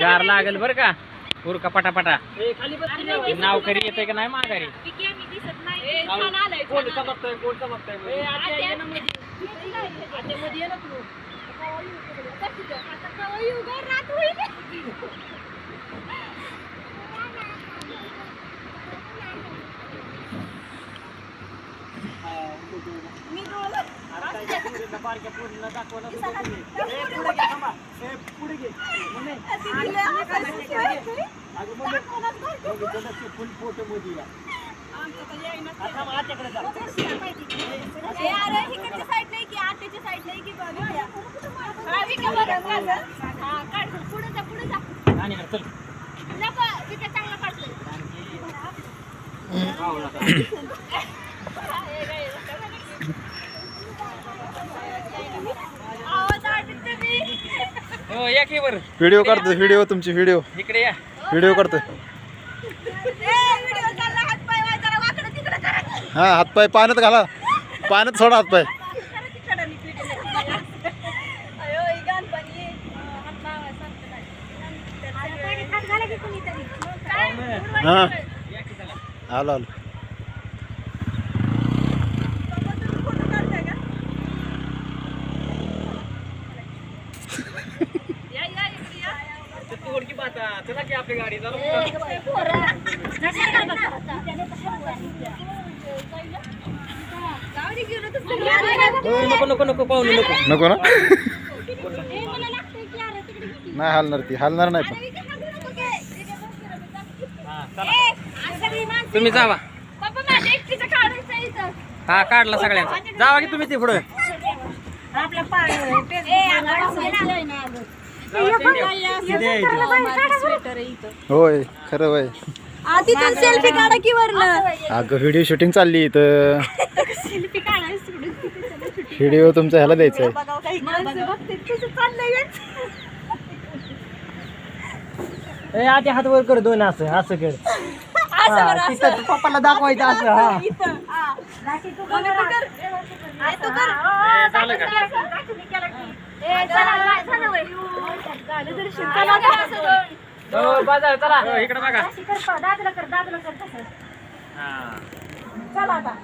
गार लागेल बरं का? उरका पटापटा. नाव करी येते का नाही माघारी? बारक्या पोरीला दाखवलं पुढे घे थांबा ए, पुढे घे अगं मग फुल फोटो आता हो की व्हिडिओ काढतोय व्हिडिओ तुमची व्हिडिओ इकडे या. व्हिडिओ करतोय हा हातपाय पाण्यात घाला. पाण्यात सोडा हातपाय. हा. आलो आलो. तू की बाता चला की आपली गाडी नको नको नको पाहुणे नको. नको ना? नाही हालणार ती हालणार नाही पण. तुम्ही जावा. हा काढला सगळ्यांचा. जावा की तुम्ही ते पुढे. होय खरं होय. तिथून सेल्फी काढा की अगं व्हिडिओ शूटिंग चालली इथं. सेल्फी व्हिडिओ तुमचा ह्याला द्यायचा आहे माणसं बघतात कसं चाललंय ए आधी हात वर कर दोन असं असं कर असं बरं, तिथं असं. पप्पाला दाखवायचं असं हा इथं. हा. मम्मी तू कर. ए, तू कर. झालं का? ए, चला, झालं वय. झालं दर्शन. चला आता. हो बाजार चला हो, इकडे बघा अशी कर, दादला कर, दादला कर तसं. हा चला आता